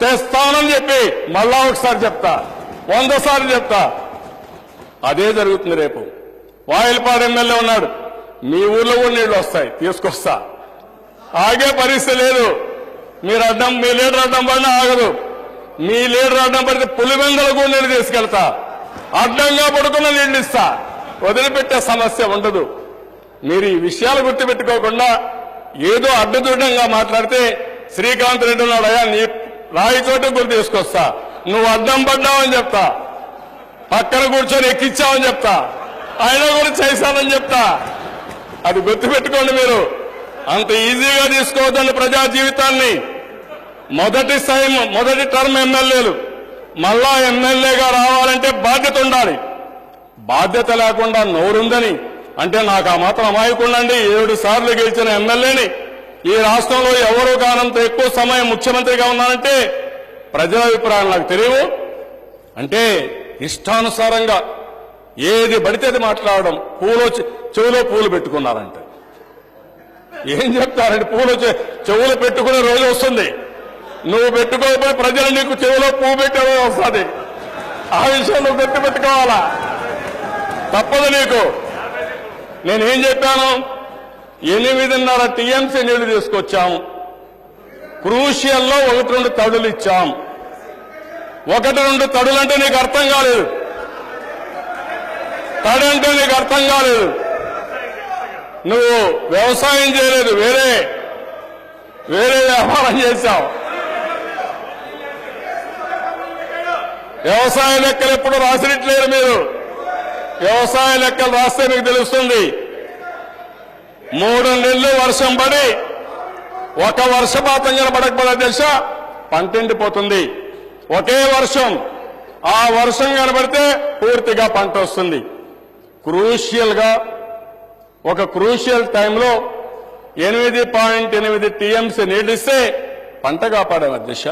తెస్తానని చెప్పి మళ్ళా ఒకసారి చెప్తా. వంద సార్లు చెప్తా. అదే జరుగుతుంది రేపు. వాయిల్పాడు ఎమ్మెల్యే ఉన్నాడు. మీ ఊర్లో కూడా నీళ్ళు వస్తాయి. తీసుకొస్తా. ఆగే పరిస్థితి లేదు. మీరు అడ్డం మీ లీడర్ అడ్డం పడినా ఆగదు. మీ లీడర్ అడ్డం పడితే పులివెందల కూడా నీళ్ళు తీసుకెళ్తా. అడ్డంగా పడుకున్న నీళ్ళు ఇస్తా. వదిలిపెట్టే సమస్య ఉండదు. మీరు ఈ విషయాలు గుర్తుపెట్టుకోకుండా ఏదో అడ్డదూడంగా మాట్లాడితే శ్రీకాంత్ రెడ్డి ఉన్నాడు అయ్యా నీ రాయి చోటు గురి తీసుకొస్తా నువ్వు అర్థం పడ్డావని చెప్తా. పక్కన కూర్చొని ఎక్కించావని చెప్తా. ఆయన కూడా చేశానని చెప్తా. అది గుర్తుపెట్టుకోండి మీరు. అంత ఈజీగా తీసుకోవద్దండి ప్రజా జీవితాన్ని. మొదటి సైమ్ మొదటి టర్మ్ ఎమ్మెల్యేలు. మళ్ళా ఎమ్మెల్యేగా రావాలంటే బాధ్యత ఉండాలి. బాధ్యత లేకుండా నోరుందని. అంటే నాకు ఆ మాత్రం అమాయకుండండి. ఏడు సార్లు గెలిచిన ఎమ్మెల్యేని. ఈ రాష్ట్రంలో ఎవరు కానంత ఎక్కువ సమయం ముఖ్యమంత్రిగా ఉన్నానంటే ప్రజల అభిప్రాయం నాకు తెలియవు. అంటే ఇష్టానుసారంగా ఏది పడితే అది మాట్లాడడం పూలో చెవులో పూలు పెట్టుకున్నారంటే. ఏం చెప్తారంటే పూలు చెవులు పెట్టుకునే రోజు వస్తుంది. నువ్వు పెట్టుకోకపోయి ప్రజలు నీకు చెవిలో పువ్వు పెట్టే రోజు వస్తుంది. ఆ విషయం నువ్వు గుర్తు పెట్టుకోవాలా తప్పదు నీకు. నేనేం చెప్పాను? ఎనిమిదిన్నర టీఎంసీ నీళ్ళు తీసుకొచ్చాం? క్రూషియల్లో ఒకటి రెండు తడులు ఇచ్చాం. ఒకటి రెండు తడులు అంటే నీకు అర్థం కాలేదు. తడంటే అంటే నీకు అర్థం కాలేదు. నువ్వు వ్యవసాయం చేయలేదు వేరే వేరే వ్యాపారం చేశావు. వ్యవసాయ లెక్కలు ఎప్పుడు రాసినట్లేరు మీరు? వ్యవసాయ లెక్కలు రాస్తే మీకు తెలుస్తుంది. మూడు నెలలు వర్షం పడి ఒక వర్షపాతం కనబడకపోతే దశ పంట ఎండిపోతుంది. ఒకే వర్షం. ఆ వర్షం కనబడితే పూర్తిగా పంట వస్తుంది. క్రూషియల్గా ఒక క్రూషియల్ టైంలో ఎనిమిది పాయింట్ ఎనిమిది టీఎంసీ నీళ్ళిస్తే పంట కాపాడే అధ్యక్ష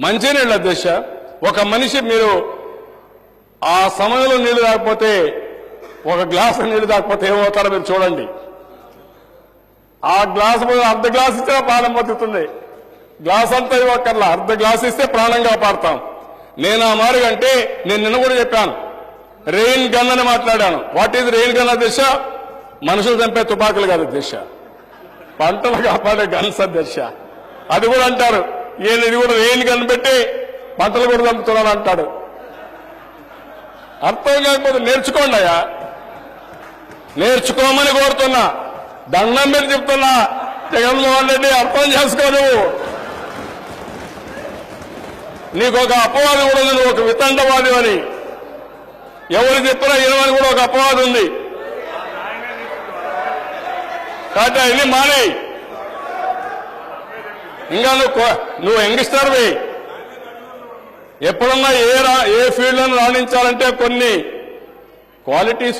మంచినీళ్ళ అధ్యక్ష ఒక మనిషి మీరు ఆ సమయంలో నీళ్ళు రాకపోతే ఒక గ్లాసు నీళ్ళు తాకపోతే ఏమవుతారో మీరు చూడండి. ఆ గ్లాసు అర్ధ గ్లాస్ ఇస్తే ప్రాణం బతుకుతుంది. గ్లాస్ అంతా ఇవ్వక్కర్లా. అర్ధ గ్లాస్ ఇస్తే ప్రాణం కాపాడతాం నేను ఆ మారుగంటే నేను నిన్న కూడా చెప్పాను. రెయిన్ గన్ అని మాట్లాడాను. వాట్ ఈజ్ రెయిన్ గన్ దిశ? మనుషులు చంపే తుపాకులు కాదు దిశ. పంటలు కాపాడే గన్స్ అధ్యక్ష అది కూడా అంటారు. ఈయన ఇది కూడా రెయిన్ గన్ పెట్టి పంటలు కూడా చంపుతున్నాను అంటాడు అర్థం కాకపోతే నేర్చుకోండి అయ్యా. నేర్చుకోమని కోరుతున్నా. దండం పెట్టి చెప్తున్నా. జగన్మోహన్ రెడ్డి అర్థం చేసుకో నువ్వు. నీకు ఒక అపవాది కూడా ఉంది నువ్వు ఒక వితండవాది అని. ఎవరు చెప్పినా ఇనవని కూడా ఒక అపవాది ఉంది. కాబట్టి అవన్నీ మానే. ఇంకా నువ్వు నువ్వు యంగ్స్టర్వి ఎప్పుడన్నా ఏ ఏ ఫీల్డ్లను రాణించాలంటే కొన్ని క్వాలిటీస్